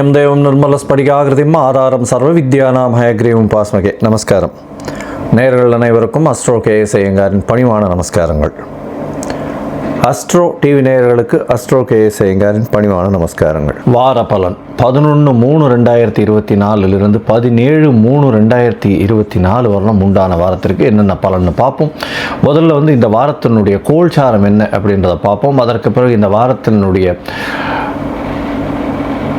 జ్ఞానానయం దేవం నిర్మల ஸ்படிகாகிருதிம் ஆதாரம் சர்வ வித்யானாம் ஹயக்ரீவம் பாஸ்மகே நமஸ்காரம் நேயர்கள் அனைவருக்கும் அஸ்ட்ரோ கேஎஸ் ஐயங்காரின் பணிவான நமஸ்காரங்கள் அஸ்ட்ரோ டிவி நேயர்களுக்கு அஸ்ட்ரோ கேஎஸ் ஐயங்காரின் பணிவான நமஸ்காரங்கள் வார பலன் பதினொன்று மூணு ரெண்டாயிரத்தி இருபத்தி நாலுலேருந்து பதினேழு மூணு ரெண்டாயிரத்தி இருபத்தி நாலு வரலாம் உண்டான வாரத்திற்கு என்னென்ன பலன்னு பார்ப்போம் முதல்ல வந்து இந்த வாரத்தினுடைய கோல்சாரம் என்ன அப்படின்றத பார்ப்போம் அதற்கு பிறகு இந்த வாரத்தினுடைய அஹ்,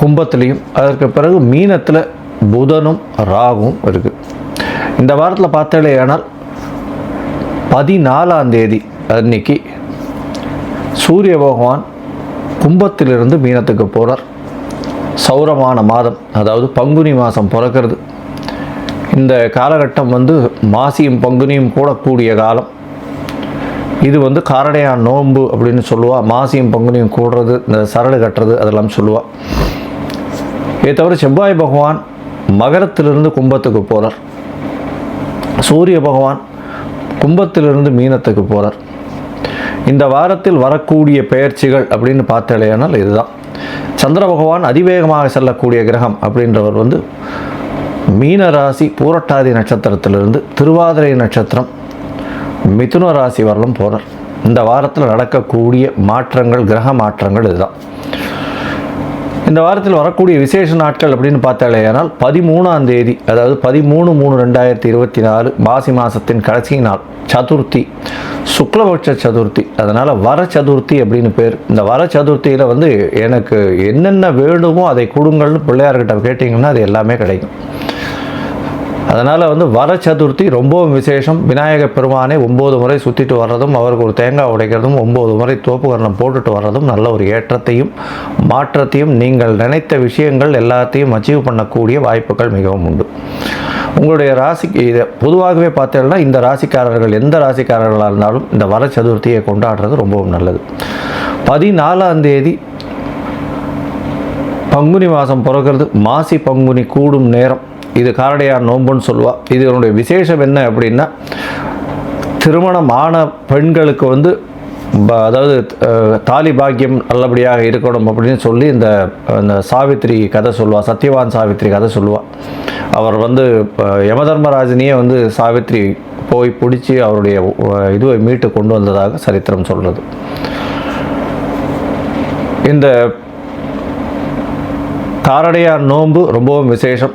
கும்பத்துலேயும் அதற்கு பிறகு மீனத்தில் புதனும் ராகும் இருக்குது இந்த வாரத்தில் பார்த்தாலேயானால் பதினாலாம் தேதி அன்னைக்கு சூரிய பகவான் கும்பத்திலிருந்து மீனத்துக்கு போகிறார் சௌரமான மாதம் அதாவது பங்குனி மாதம் பிறக்கிறது. இந்த காலகட்டம் வந்து மாசியும் பங்குனியும் கூடக்கூடிய காலம். இது வந்து காரடையான் நோன்பு அப்படின்னு சொல்லுவாள் மாசியும் பங்குனியும் கூடுறது இந்த சரடு கட்டுறது அதெல்லாம் சொல்லுவா. இதை தவிர செவ்வாய் பகவான் மகரத்திலிருந்து கும்பத்துக்கு போகிறார் சூரிய பகவான் கும்பத்திலிருந்து மீனத்துக்கு போகிறார் இந்த வாரத்தில் வரக்கூடிய பெயர்ச்சிகள் அப்படின்னு பார்த்தாலேயானால் இதுதான். சந்திர பகவான் அதிவேகமாக செல்லக்கூடிய கிரகம் அப்படின்றவர் வந்து மீன ராசி பூரட்டாதி நட்சத்திரத்திலிருந்து திருவாதிரை நட்சத்திரம் மிதுன ராசி வரலும் போகிறார் இந்த வாரத்தில் நடக்கக்கூடிய மாற்றங்கள் கிரக மாற்றங்கள் இதுதான். இந்த வாரத்தில் வரக்கூடிய விசேஷ நாட்கள் அப்படின்னு பார்த்தாலேயானால் பதிமூணாம் தேதி அதாவது பதிமூணு மூணு ரெண்டாயிரத்தி இருபத்தி நாலு மாசி மாதத்தின் கடைசி நாள் சதுர்த்தி. சுக்லபட்ச சதுர்த்தி. அதனால் வர சதுர்த்தி அப்படின்னு பேர். இந்த வர சதுர்த்தியில் வந்து எனக்கு என்னென்ன வேணுமோ அதை கொடுங்கள்னு பிள்ளையார்கிட்ட கேட்டிங்கன்னா அது எல்லாமே கிடைக்கும். அதனால் வந்து வர சதுர்த்தி ரொம்பவும் விசேஷம். விநாயக பெருமானை ஒம்பது முறை சுற்றிட்டு வர்றதும் அவருக்கு ஒரு தேங்காய் உடைக்கிறதும் ஒம்பது முறை தோப்புகரணம் போட்டுட்டு வர்றதும் நல்ல ஒரு ஏற்றத்தையும் மாற்றத்தையும் நீங்கள் நினைத்த விஷயங்கள் எல்லாத்தையும் அச்சீவ் பண்ணக்கூடிய வாய்ப்புகள் மிகவும் உண்டு. உங்களுடைய ராசிக்கு இதை பொதுவாகவே பார்த்தீங்கன்னா இந்த ராசிக்காரர்கள் எந்த ராசிக்காரர்களாக இருந்தாலும் இந்த வர சதுர்த்தியை கொண்டாடுறது ரொம்பவும் நல்லது. பதினாலாம் தேதி பங்குனி மாதம் பிறக்கிறது. மாசி பங்குனி கூடும் நேரம். இது காரடையார் நோன்புன்னு இது இதனுடைய விசேஷம் என்ன அப்படின்னா திருமணம் ஆன பெண்களுக்கு வந்து ப- அதாவது தாலி பாக்கியம் நல்லபடியாக இருக்கணும் அப்படின்னு சொல்லி இந்த இந்த சாவித்திரி கதை சொல்லுவாள் சத்யவான் சாவித்திரி கதை சொல்லுவாள் அவர் வந்து யமதர்மராஜினியே யமதர்மராஜனையே வந்து சாவித்திரி போய் பிடிச்சி அவருடைய இதுவை மீட்டு கொண்டு வந்ததாக சரித்திரம் சொல்கிறது இந்த காரடையார் நோன்பு ரொம்பவும் விசேஷம்.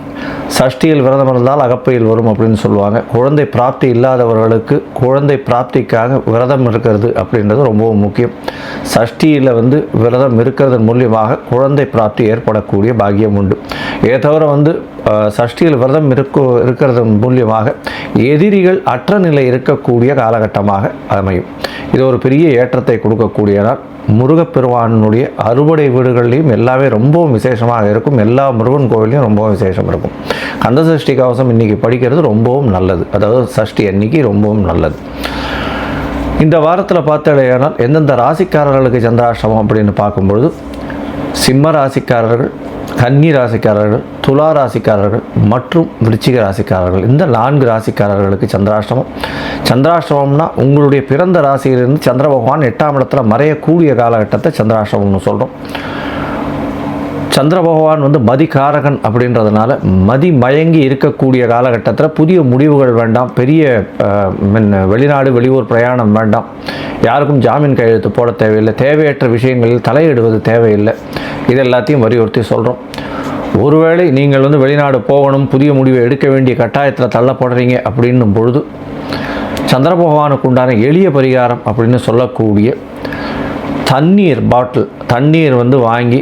சஷ்டியில் விரதம் இருந்தால் அகப்பையில் வரும் அப்படின்னு சொல்லுவாங்க. குழந்தை பிராப்தி இல்லாதவர்களுக்கு குழந்தை பிராப்திக்காக விரதம் இருக்கிறது அப்படின்றது ரொம்பவும் முக்கியம். சஷ்டியில் வந்து விரதம் இருக்கிறதன் மூலியமாக குழந்தை பிராப்தி ஏற்படக்கூடிய பாக்கியம் உண்டு. இதை தவிர வந்து சஷ்டியில் விரதம் இருக்க இருக்கிறது மூலியமாக எதிரிகள் அற்ற நிலை இருக்கக்கூடிய காலகட்டமாக அமையும். இது ஒரு பெரிய ஏற்றத்தை கொடுக்கக்கூடிய நாள் முருகப்பெருமானுடைய அறுவடை வீடுகள்லையும் எல்லாமே ரொம்பவும் விசேஷமாக இருக்கும். எல்லா முருகன் கோவிலையும் ரொம்பவும் விசேஷம் இருக்கும். கந்த சஷ்டி கவசம் இன்னைக்கு படிக்கிறது ரொம்பவும் நல்லது. அதாவது சஷ்டி அன்னைக்கு ரொம்பவும் நல்லது. இந்த வாரத்தில் பார்த்தடையானால் எந்தெந்த ராசிக்காரர்களுக்கு சந்திராஷ்டமம் அப்படின்னு பார்க்கும்பொழுது சிம்ம ராசிக்காரர்கள் கன்னி ராசிக்காரர்கள் துலா ராசிக்காரர்கள் மற்றும் விருச்சிக ராசிக்காரர்கள். இந்த நான்கு ராசிக்காரர்களுக்கு சந்திராஷ்டமம். சந்திராஷ்டமம்னா உங்களுடைய பிறந்த ராசியிலிருந்து சந்திர பகவான் எட்டாம் இடத்துல மறையக்கூடிய காலகட்டத்தை சந்திராஷ்டமம்னு சொல்கிறோம் சந்திர பகவான் வந்து மதிகாரகன் அப்படின்றதுனால மதி மயங்கி இருக்கக்கூடிய காலகட்டத்தில் புதிய முடிவுகள் வேண்டாம் பெரிய வெளிநாடு வெளியூர் பிரயாணம் வேண்டாம். யாருக்கும் ஜாமீன் கையெழுத்து போட தேவையில்லை. தேவையற்ற விஷயங்களில் தலையிடுவது தேவையில்லை. இது எல்லாத்தையும் வலியுறுத்தி சொல்கிறோம் ஒருவேளை நீங்கள் வந்து வெளிநாடு போகணும் புதிய முடிவை எடுக்க வேண்டிய கட்டாயத்தில் தள்ளப்படுறீங்க அப்படின்னும் பொழுது சந்திர பகவானுக்கு உண்டான எளிய பரிகாரம் அப்படின்னு சொல்லக்கூடிய தண்ணீர் பாட்டில் தண்ணீர் வந்து வாங்கி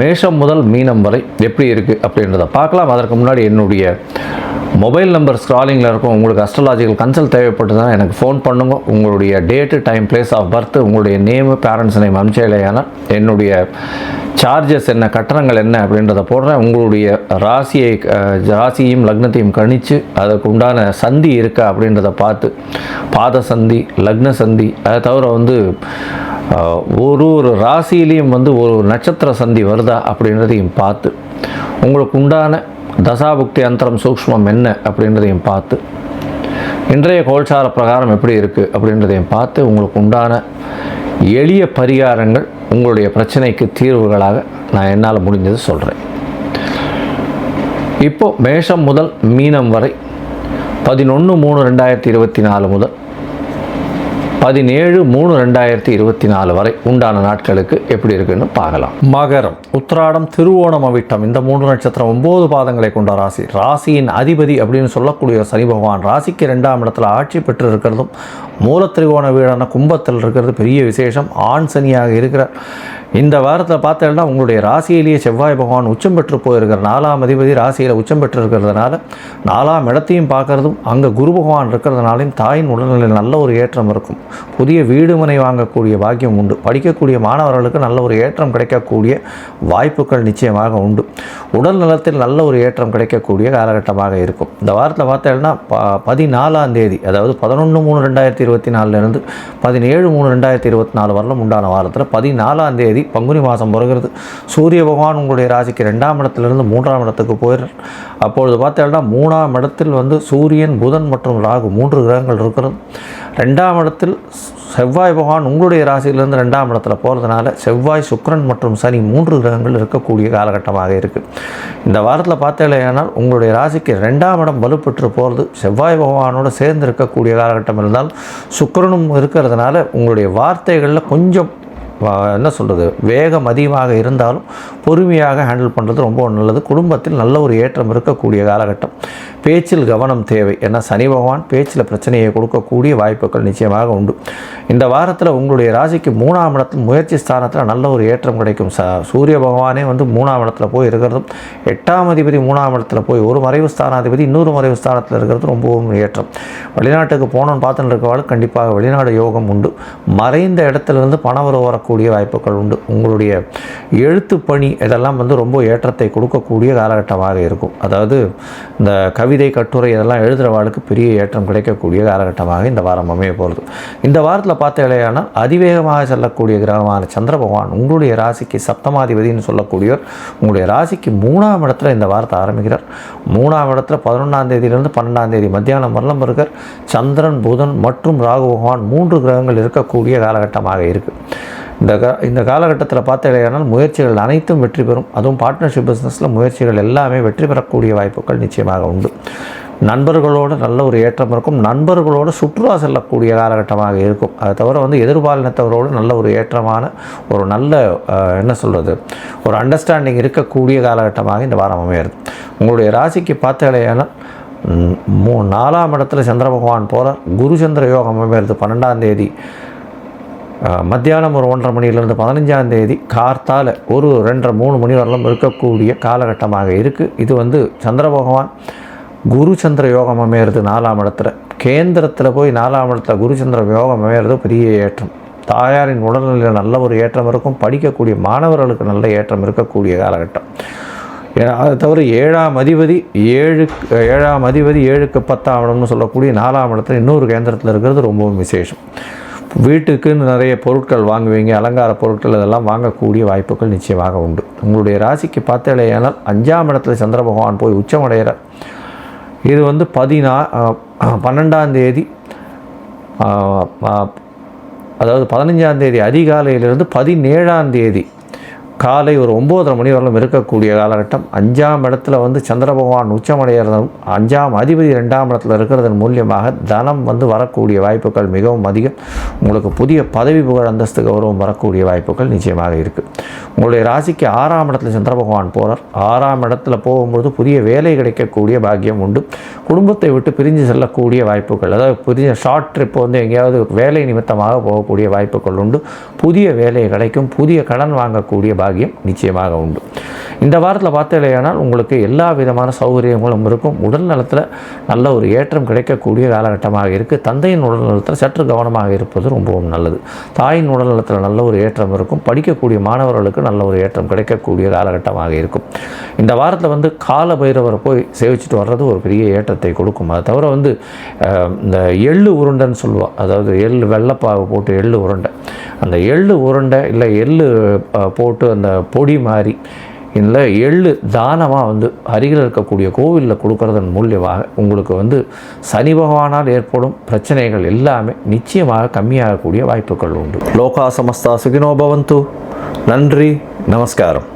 மேஷம் முதல் மீனம் வரை எப்படி இருக்குது அப்படின்றத பார்க்கலாம். அதற்கு முன்னாடி என்னுடைய மொபைல் நம்பர் ஸ்க்ராலிங்கில் இருக்கும். உங்களுக்கு அஸ்ட்ராலாஜிக்கல் கன்சல்ட் தேவைப்பட்டதுன்னா எனக்கு ஃபோன் பண்ணுங்க. உங்களுடைய date time place of birth உங்களுடைய நேமு பேரண்ட்ஸ் நேம் அனுப்பிச்சலையானால் என்னுடைய சார்ஜஸ் என்ன கட்டணங்கள் என்ன அப்படின்றத போடுறேன். உங்களுடைய ராசியை ராசியையும் லக்னத்தையும் கணித்து அதுக்கு உண்டான சந்தி இருக்கா அப்படின்றத பார்த்து பாத சந்தி லக்ன சந்தி அதை தவிர வந்து ஒரு ஒரு ராசியிலையும் வந்து ஒரு நட்சத்திர சந்தி வருதா அப்படின்றதையும் பார்த்து உங்களுக்கு உண்டான தசாபுக்தி அந்தரம் சூக்ஷ்மம் என்ன அப்படின்றதையும் பார்த்து இன்றைய கோல்சார பிரகாரம் எப்படி இருக்குது அப்படின்றதையும் பார்த்து உங்களுக்கு உண்டான எளிய பரிகாரங்கள் உங்களுடைய பிரச்சனைக்கு தீர்வுகளாக நான் என்னால் முடிஞ்சது சொல்கிறேன் இப்போது மேஷம் முதல் மீனம் வரை பதினொன்று மூணு ரெண்டாயிரத்தி இருபத்தி நாலு முதல் பதினேழு மூணு ரெண்டாயிரத்தி இருபத்தி நாலு வரை உண்டான நாட்களுக்கு எப்படி இருக்குன்னு பார்க்கலாம். மகரம் உத்திராடம் திருவோணம் அவிட்டம் இந்த மூன்று நட்சத்திரம் ஒன்பது பாதங்களை கொண்ட ராசி. ராசியின் அதிபதி அப்படின்னு சொல்லக்கூடிய சனி பகவான் ராசிக்கு ரெண்டாம் இடத்துல ஆட்சி பெற்று இருக்கிறதும் மூலத்திரிகோண வீடான கும்பத்தில் இருக்கிறது பெரிய விசேஷம். ஆண் சனியாக இருக்கிற இந்த வாரத்தில் பார்த்தீங்கன்னா உங்களுடைய ராசியிலேயே செவ்வாய் பகவான் உச்சம் பெற்று போயிருக்கிற நாலாம் அதிபதி ராசியில் உச்சம் பெற்று இருக்கிறதுனால நாலாம் இடத்தையும் பார்க்குறதும் அங்கே குரு பகவான் இருக்கிறதுனாலையும் தாயின் உடல்நிலையில் நல்ல ஒரு ஏற்றம் இருக்கும். புதிய வீடு முனை வாங்கக்கூடிய பாக்கியம் உண்டு. படிக்கக்கூடிய மாணவர்களுக்கு நல்ல ஒரு ஏற்றம் கிடைக்கக்கூடிய வாய்ப்புகள் நிச்சயமாக உண்டு. உடல் நலத்தில் நல்ல ஒரு ஏற்றம் கிடைக்கக்கூடிய காலகட்டமாக இருக்கும். இந்த வாரத்தில் பார்த்தேன்னா ப பதினாலாம் தேதி அதாவது பதினொன்று மூணு ரெண்டாயிரத்தி இருபத்தி நாலுலேருந்து பதினேழு மூணு ரெண்டாயிரத்தி இருபத்தி நாலு வரலும் உண்டான வாரத்தில் பதினாலாம் தேதி பங்குனி மாதம் பிறகுறது சூரிய பகவான் உங்களுடைய ராசிக்கு ரெண்டாம் இடத்திலிருந்து மூன்றாம் இடத்துக்கு போயிடுறார் அப்பொழுது பார்த்தீங்கன்னா மூணாம் இடத்தில் வந்து சூரியன் புதன் மற்றும் ராகு மூன்று கிரகங்கள் இருக்கிறது. ரெண்டாம் இடத்தில் செவ்வாய் பகவான் உங்களுடைய ராசியிலிருந்து ரெண்டாம் இடத்துல போகிறதுனால செவ்வாய் சுக்ரன் மற்றும் சனி மூன்று கிரகங்கள் இருக்கக்கூடிய காலகட்டமாக இருக்குது இந்த வாரத்தில் பார்த்தீங்கன்னா உங்களுடைய ராசிக்கு ரெண்டாம் இடம் வலுப்பெற்று போகிறது செவ்வாய் பகவானோட சேர்ந்து இருக்கக்கூடிய காலகட்டம் இருந்தால் சுக்கரனும் இருக்கிறதுனால உங்களுடைய வார்த்தைகளில் கொஞ்சம் என்ன சொல்கிறது வேகம் அதிகமாக இருந்தாலும் பொறுமையாக ஹேண்டில் பண்ணுறது ரொம்ப நல்லது. குடும்பத்தில் நல்ல ஒரு ஏற்றம் இருக்கக்கூடிய காலகட்டம். பேச்சில் கவனம் தேவை. ஏன்னா சனி பகவான் பேச்சில் பிரச்சனையை கொடுக்கக்கூடிய வாய்ப்புகள் நிச்சயமாக உண்டு. இந்த வாரத்தில் உங்களுடைய ராசிக்கு மூணாம் இடத்தில் முயற்சி ஸ்தானத்தில் நல்ல ஒரு ஏற்றம் கிடைக்கும். ச சூரிய பகவானே வந்து மூணாம் இடத்துல போய் இருக்கிறதும் எட்டாம் அதிபதி மூணாம் இடத்துல போய் ஒரு மறைவு ஸ்தானாதிபதி இன்னொரு மறைவு ஸ்தானத்தில் இருக்கிறது ரொம்பவும் ஏற்றம். வெளிநாட்டுக்கு போகணும்னு பார்த்துட்டு இருக்கவாள் கண்டிப்பாக வெளிநாடு யோகம் உண்டு. மறைந்த இடத்துலேருந்து பணம் வரக்கூடிய வாய்ப்புகள் உண்டு. உங்களுடைய எழுத்து பணி இதெல்லாம் வந்து ரொம்ப ஏற்றத்தை கொடுக்கக்கூடிய காலகட்டமாக இருக்கும். அதாவது இந்த கவிதை கட்டுரை இதெல்லாம் எழுதுகிறவாளுக்கு பெரிய ஏற்றம் கிடைக்கக்கூடிய காலகட்டமாக இந்த வாரம் அமைய போகிறது இந்த வாரத்தில் பார்த்த இலையானால் அதிவேகமாக செல்லக்கூடிய கிரகமான சந்திர பகவான் உங்களுடைய ராசிக்கு சப்தமாதிபதினு சொல்லக்கூடியவர் உங்களுடைய ராசிக்கு மூணாம் இடத்துல இந்த வாரத்தை ஆரம்பிக்கிறார். மூணாம் இடத்துல பதினொன்றாம் தேதியிலிருந்து பன்னெண்டாம் தேதி மத்தியானம் வரலாம் இருக்கார். சந்திரன் புதன் மற்றும் ராகு பகவான் மூன்று கிரகங்கள் இருக்கக்கூடிய காலகட்டமாக இருக்குது இந்த கா இந்த காலகட்டத்தில் பார்த்தேனால் முயற்சிகள் அனைத்தும் வெற்றி பெறும். அதுவும் பார்ட்னர்ஷிப் பிஸ்னஸில் முயற்சிகள் எல்லாமே வெற்றி பெறக்கூடிய வாய்ப்புகள் நிச்சயமாக உண்டு. நண்பர்களோடு நல்ல ஒரு ஏற்றம் இருக்கும். நண்பர்களோடு சுற்றுலா செல்லக்கூடிய காலகட்டமாக இருக்கும். அதை தவிர வந்து எதிர்பாலினத்தவரோடு நல்ல ஒரு ஏற்றமான ஒரு நல்ல என்ன சொல்கிறது ஒரு அண்டர்ஸ்டாண்டிங் இருக்கக்கூடிய காலகட்டமாக இந்த வாரம் அமையிறது உங்களுடைய ராசிக்கு பார்த்தேனால் மூ நாலாம் இடத்துல சந்திர பகவான் போகிறார் குரு சந்திர யோகம் அமைகிறது பன்னெண்டாம் தேதி. மத்தியானம் ஒரு ஒன்றரை மணியிலிருந்து பதினஞ்சாம் தேதி கார்த்தால் ஒரு ரெண்டரை மூணு மணி வரலும் இருக்கக்கூடிய காலகட்டமாக இருக்குது இது வந்து சந்திர பகவான் குரு சந்திர யோகம் அமையிறது நாலாம் இடத்துல. கேந்திரத்தில் போய் நாலாம் இடத்துல குரு சந்திர யோகம் அமையிறது பெரிய ஏற்றம். தாயாரின் உடல்நிலையில் நல்ல ஒரு ஏற்றம் இருக்கும். படிக்கக்கூடிய மாணவர்களுக்கு நல்ல ஏற்றம் இருக்கக்கூடிய காலகட்டம். அதை தவிர ஏழாம் அதிபதி ஏழு ஏழாம் அதிபதி ஏழுக்கு பத்தாம் இடம்னு சொல்லக்கூடிய நாலாம் இடத்துல இன்னொரு கேந்திரத்தில் இருக்கிறது ரொம்பவும் விசேஷம். வீட்டுக்குன்னு நிறைய பொருட்கள் வாங்குவீங்க அலங்கார பொருட்கள் இதெல்லாம் வாங்கக்கூடிய வாய்ப்புகள் நிச்சயமாக உண்டு. உங்களுடைய ராசிக்கு பார்த்தேலையானால் அஞ்சாம் இடத்துல சந்திர பகவான் போய் உச்சமடைகிறார். இது வந்து பதினா பன்னெண்டாம் தேதி அதாவது பதினஞ்சாம் தேதி அதிகாலையிலிருந்து பதினேழாம் தேதி காலை ஒரு ஒம்போதரை மணி வரலும் இருக்கக்கூடிய காலகட்டம். அஞ்சாம் இடத்துல வந்து சந்திர பகவான் உச்சமடைகிறதும் அஞ்சாம் அதிபதி ரெண்டாம் இடத்துல இருக்கிறதன் மூலியமாக தனம் வந்து வரக்கூடிய வாய்ப்புகள் மிகவும் அதிகம். உங்களுக்கு புதிய பதவி புகழ் அந்தஸ்து கௌரவம் வரக்கூடிய வாய்ப்புகள் நிச்சயமாக இருக்குது உங்களுடைய ராசிக்கு ஆறாம் இடத்துல சந்திர பகவான் போகிறார் ஆறாம் இடத்துல போகும்பொழுது புதிய வேலை கிடைக்கக்கூடிய பாக்கியம் உண்டு. குடும்பத்தை விட்டு பிரிஞ்சு செல்லக்கூடிய வாய்ப்புகள் அதாவது புதிய ஷார்ட் ட்ரிப் வந்து எங்கேயாவது வேலை நிமித்தமாக போகக்கூடிய வாய்ப்புகள் உண்டு. புதிய வேலை கிடைக்கும் புதிய கடன் வாங்கக்கூடிய பாக்கியம் நிச்சயமாக உண்டு. இந்த வாரத்தில் பார்த்தீங்கன்னா உங்களுக்கு எல்லா விதமான சௌகரியங்களும் இருக்கும். உடல் நலத்தில் நல்ல ஒரு ஏற்றம் கிடைக்கக்கூடிய காலகட்டமாக இருக்குது தந்தையின் உடல் நலத்தில் சற்று கவனமாக இருப்பது ரொம்பவும் நல்லது. தாயின் உடல் நலத்தில் நல்ல ஒரு ஏற்றம் இருக்கும். படிக்கக்கூடிய மாணவர்களுக்கு நல்ல ஒரு ஏற்றம் கிடைக்கக்கூடிய காலகட்டமாக இருக்கும். இந்த வாரத்தில் வந்து கால பைரவரை போய் சேவிச்சுட்டு வர்றது ஒரு பெரிய ஏற்றத்தை கொடுக்கும். அதை தவிர வந்து இந்த எள்ளு உருண்டைன்னு சொல்லுவோம் அதாவது எள் வெள்ளப்பாவை போட்டு எள்ளு உருண்டை. அந்த எள்ளு உருண்டை இல்லை எள்ளு போட்டு அந்த பொடி மாதிரி. இல்லை எள்ளு தானமாக வந்து அருகில் இருக்கக்கூடிய கோவிலில் கொடுக்கறதன் மூலியமாக உங்களுக்கு வந்து சனி பகவானால் ஏற்படும் பிரச்சனைகள் எல்லாமே நிச்சயமாக கம்மியாகக்கூடிய வாய்ப்புகள் உண்டு. லோகா சமஸ்தா சுகினோபவந்து நன்றி நமஸ்காரம்.